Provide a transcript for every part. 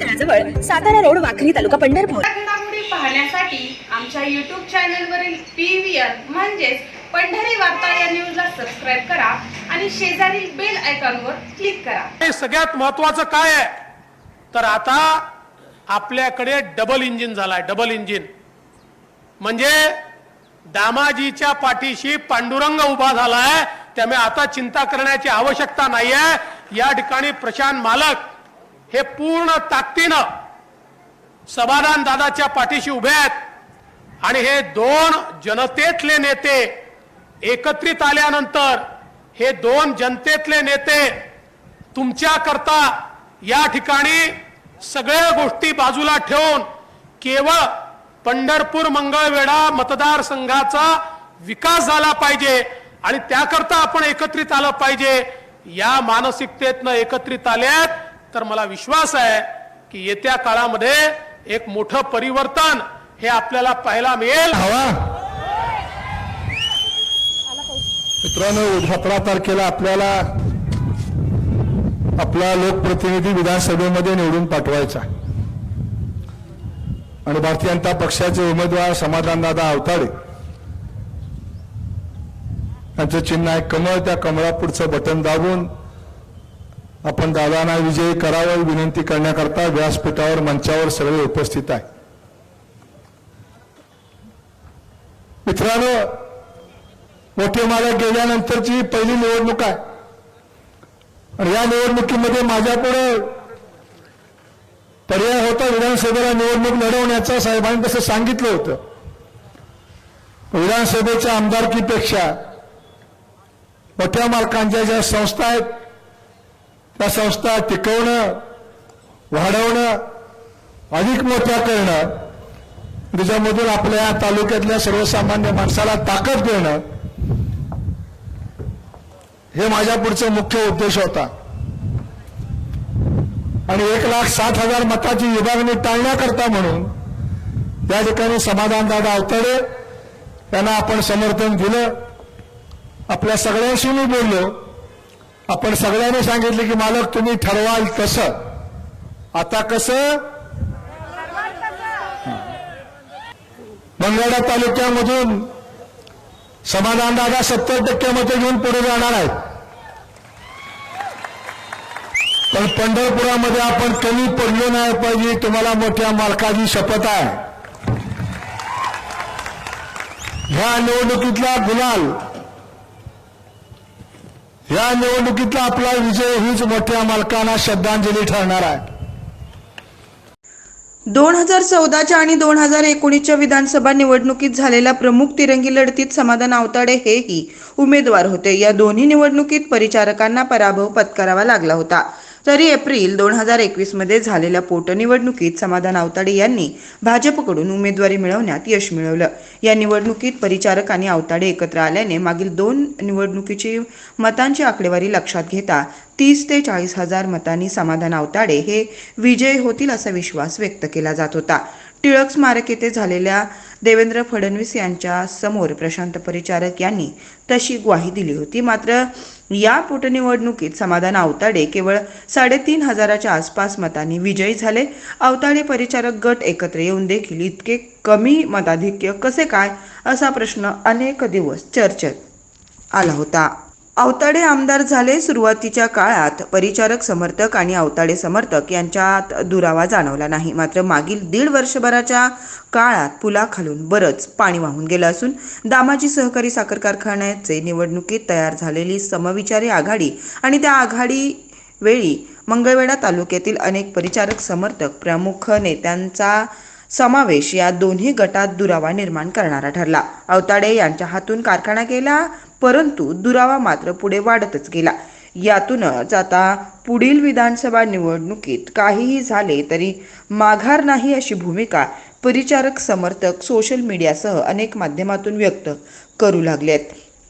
तळाजवळ Satara road Wakhari तालुका पंढरपूर. पाहण्यासाठी आमच्या युट्यूब चॅनलवरील पी व्ही आर म्हणजेच पंढरी वार्ता या न्यूजला सबस्क्राईब करा आणि शेजारील बेल आयकॉनवर क्लिक करा. हे सगळ्यात महत्वाचं काय आहे? तर आता आपल्याकडे डबल इंजिन झालाय डबल इंजिन म्हणजे दामाजीच्या पाठीशी पांडुरंग उभा झालाय त्यामुळे आता चिंता करण्याची आवश्यकता नाहीये. या ठिकाणी प्रशांत मालक हे पूर्ण ताकदीनं समाधान दादाच्या पाठीशी उभे आहेत. आणि हे दोन जनतेतले नेते एकत्रित आल्यानंतर हे दोन जनतेतले नेते तुमच्या करता या ठिकाणी सगळ्या गोष्टी बाजूला ठेवून केवळ पंढरपूर मंगळवेढा मतदारसंघाचा विकास झाला पाहिजे आणि त्याकरता आपण एकत्रित आलं पाहिजे. या मानसिकतेतनं एकत्रित आल्यात तर मला विश्वास आहे की येत्या काळामध्ये एक मोठं परिवर्तन हे आपल्याला पाहायला मिळेल. हवा. मित्रांनो सतरा तारखेला आपल्याला आपला लोकप्रतिनिधी विधानसभेमध्ये निवडून पाठवायचा. आणि भारतीय जनता पक्षाचे उमेदवार समाधानदादा अवताडे त्यांचं चिन्ह आहे कमळ त्या कमळापुढचं बटन दाबून आपण दादांना विजयी करावं विनंती करण्याकरता व्यासपीठावर मंचावर सगळे उपस्थित आहे. मित्रांनो मोठे मालक गेल्यानंतरची पहिली निवडणूक आहे. आणि या निवडणुकीमध्ये माझ्यापुढे पर्याय होता विधानसभेला निवडणूक लढवण्याचा साहेबांनी तसं सांगितलं होतं. विधानसभेच्या आमदारकीपेक्षा मोठ्या मालकांच्या ज्या संस्था आहेत त्या संस्था टिकवणं वाढवणं अधिक मोठ्या करणं त्याच्यामधून आपल्या या तालुक्यातल्या सर्वसामान्य माणसाला ताकद देणं हे माझ्या पुढचा मुख्य उद्देश होता. आणि एक लाख सात हजार मताची विभागणी टाळण्याकरता म्हणून या ठिकाणी समाधानदादा अवतडे यांना आपण समर्थन दिलं. आपल्या सगळ्यांशी मी बोललो. आपण सगळ्यांनी सांगितले की मालक तुम्ही ठरवाल तसं आता कसं? मंगळा तालुक्यामधून समाधान दादा सत्तर टक्के मते घेऊन पुढे जाणार आहेत. पण पंढरपुरामध्ये आपण कमी पडलो नाही पाहिजे तुम्हाला मोठ्या मालकाची शपथ आहे. ह्या निवडणुकीतला गुलाल या निवडणुकीतला आपला विजय हीच मोठ्या मालकांना श्रद्धांजली ठरणार आहे. दोन हजार चौदाच्या आणि दोन हजार एकोणीसच्या विधानसभा निवडणुकीत झालेल्या प्रमुख तिरंगी लढतीत समाधान आवताडे हेही उमेदवार होते. या दोन्ही निवडणुकीत परिचारकांना पराभव पत्करावा लागला होता. तरी एप्रिल दोन हजार एकवीसमध्ये झालेल्या पोटनिवडणुकीत समाधान आवताडे यांनी भाजपकडून उमेदवारी मिळवण्यात यश मिळवलं. या निवडणुकीत परिचारक आणि आवताडे एकत्र आल्याने मागील दोन निवडणुकीची मतांची आकडेवारी लक्षात घेता तीस ते चाळीस हजार मतांनी समाधान आवताडे हे विजयी होतील असा विश्वास व्यक्त केला जात होता. टिळक स्मारक येथे झालेल्या देवेंद्र फडणवीस यांच्या समोर प्रशांत परिचारक यांनी तशी ग्वाही दिली होती. मात्र या पोटनिवडणुकीत समाधान आवताडे केवळ साडेतीन हजाराच्या आसपास मतांनी विजयी झाले. आवताडे परिचारक गट एकत्र येऊन देखील इतके कमी मताधिक्य कसे काय? असा प्रश्न अनेक दिवस चर्चेत आला होता. अवताडे आमदार झाले सुरुवातीच्या काळात. परिचारक समर्थक आणि अवताडे समर्थक यांच्यात दुरावा जाणवला नाही. मात्र मागील दीड वर्षभराच्या काळात पुलाखालून बरंच पाणी वाहून गेलं असून दामाजी सहकारी साखर कारखान्याचे निवडणुकीत तयार झालेली समविचारी आघाडी आणि त्या आघाडी वेळी मंगळवेढा तालुक्यातील अनेक परिचारक समर्थक प्रमुख नेत्यांचा समावेश या दोन्ही गटात दुरावा निर्माण करणारा ठरला. अवताडे यांच्या हातून कारखाना गेला परंतु दुरावा मात्र पुढे वाढतच गेला. यातूनच आता पुढील विधानसभा निवडणुकीत काहीही झाले तरी माघार नाही अशी भूमिका परिचारक समर्थक सोशल मीडियासह अनेक माध्यमातून व्यक्त करू लागले आहेत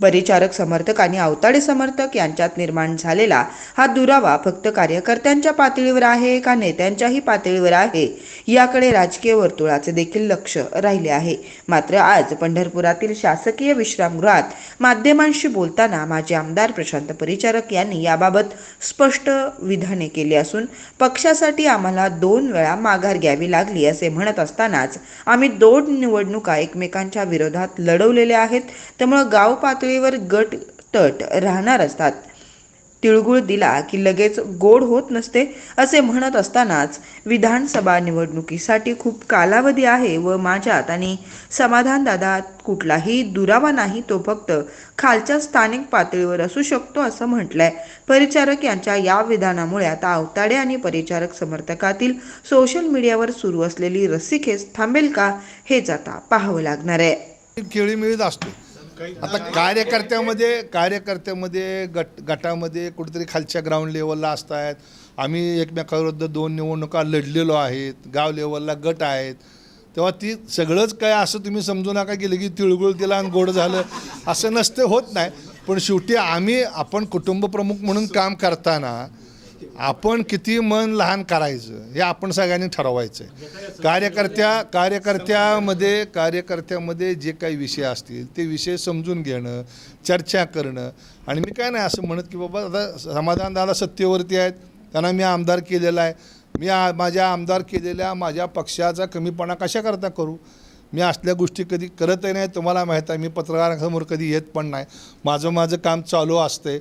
परिचारक समर्थक आणि अवताडे समर्थक यांच्यात निर्माण झालेला हा दुरावा फक्त कार्यकर्त्यांच्या पातळीवर आहे का नेत्यांच्याही पातळीवर आहे? याकडे राजकीय वर्तुळाचे देखील लक्ष राहिले आहे. मात्र आज पंढरपुरातील शासकीय विश्रामगृहात माध्यमांशी बोलताना माजी आमदार प्रशांत परिचारक यांनी याबाबत स्पष्ट विधाने केली असून पक्षासाठी आम्हाला दोन वेळा माघार घ्यावी लागली असे म्हणत असतानाच आम्ही दोन निवडणुका एकमेकांच्या विरोधात लढवलेल्या आहेत. त्यामुळं गाव पातळीवर गट तट राहणार असतात. तिळगुळ दिला की लगेच गोड होत नसते असे म्हणत असतानाच विधानसभा निवडणुकीसाठी खूप कालावधी आहे व माझ्यात आणि समाधानदादा कुठलाही दुरावा नाही तो फक्त खालच्या स्थानिक पातळीवर असू शकतो असं म्हटलंय. परिचारक यांच्या या विधानामुळे आता अवताडे आणि परिचारक समर्थकातील सोशल मीडियावर सुरू असलेली रस्सीखेच थांबेल का हेच आता पाहावं लागणार आहे. खेळी असतो. आता कार्यकर्त्यामध्ये कार्यकर्त्यामध्ये गट गटामध्ये कुठेतरी खालच्या ग्राउंड लेवलला असतात आम्ही एकमेकाविरुद्ध दोन निवडणुका लढलेलो आहेत गाव लेवलला गट आहेत. तेव्हा ती सगळंच काय असं तुम्ही समजू नका गेलं की तिळगुळ दिला आणि गोड झालं. असं नसतं होत नाही. पण शेवटी आम्ही आपण कुटुंबप्रमुख म्हणून काम करताना आपण किती मन लहान करायचं हे आपण सगळ्यांनी ठरवायचं आहे कार्यकर्त्या कार्यकर्त्यामध्ये कार्यकर्त्यामध्ये जे काही विषय असतील ते विषय समजून घेणं चर्चा करणं. आणि मी काय नाही असं म्हणत की बाबा आता समाधान दादा सत्तेवरती आहेत त्यांना मी आमदार केलेला आहे. मी आ माझ्या आमदार केलेल्या माझ्या पक्षाचा कमीपणा कशा करता करू? मी असल्या गोष्टी कधी करतही नाही तुम्हाला माहीत आहे मी पत्रकारांसमोर कधी येत पण नाही. माझं माझं काम चालू असते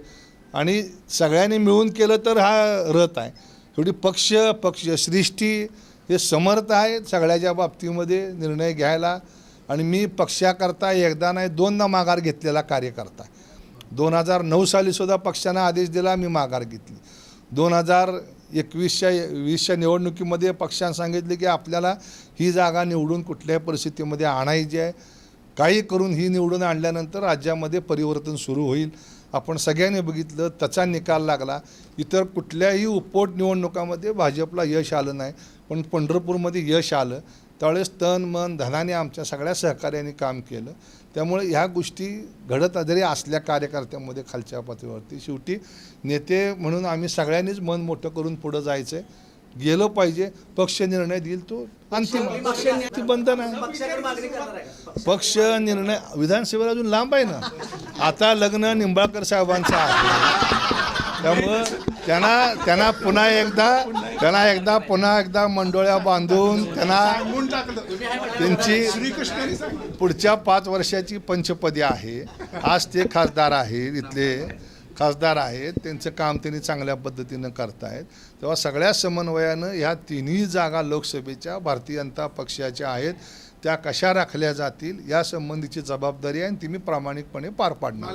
आणि सगळ्यांनी मिळून केलं तर हा रथ आहे. शेवटी पक्ष पक्ष सृष्टी हे समर्थ आहे सगळ्याच्या बाबतीमध्ये निर्णय घ्यायला. आणि मी पक्षाकरता एकदा नाही दोनदा माघार घेतलेला कार्यकर्ता दोन हजार नऊ सालीसुद्धा पक्षानं आदेश दिला मी माघार घेतली. दोन हजार एकवीसच्या वीसच्या निवडणुकीमध्ये पक्षानं सांगितले की आपल्याला ही जागा निवडून कुठल्याही परिस्थितीमध्ये आणायची आहे. काही करून ही निवडून आणल्यानंतर राज्यामध्ये परिवर्तन सुरू होईल. आपण सगळ्यांनी बघितलं त्याचा निकाल लागला. इतर कुठल्याही उपपोट निवडणुकामध्ये भाजपला यश आलं नाही पण पंढरपूरमध्ये यश आलं. त्यावेळेस तन मन धनाने आमच्या सगळ्या सहकार्याने काम केलं. त्यामुळे ह्या गोष्टी घडत जरी असल्या कार्यकर्त्यांमध्ये खालच्या पातळीवरती शेवटी नेते म्हणून आम्ही सगळ्यांनीच मन मोठं करून पुढं जायचं आहे गेलं पाहिजे पक्ष निर्णय देईल तो अंतिम. ती बंधन आहे. पक्ष. निर्णय विधानसभेला अजून लांब आहे ना. आता लग्न निंबाळकर साहेबांचं आहे. त्यामुळं त्यांना त्यांना पुन्हा एकदा त्यांना एकदा पुन्हा एकदा मंडोळ्या बांधून त्यांना त्यांची पुढच्या पाच वर्षाची पंचपदी आहे. आज ते खासदार आहेत इथले. खासदार आहेत त्यांचं काम त्यांनी चांगल्या पद्धतीनं करतायत. तेव्हा सगळ्या समन्वयानं ह्या तिन्ही जागा लोकसभेच्या भारतीय जनता पक्षाच्या आहेत. त्या कशा राखल्या जातील या संबंधीची जबाबदारी आहे आणि ती मी प्रामाणिकपणे पार पाडणार.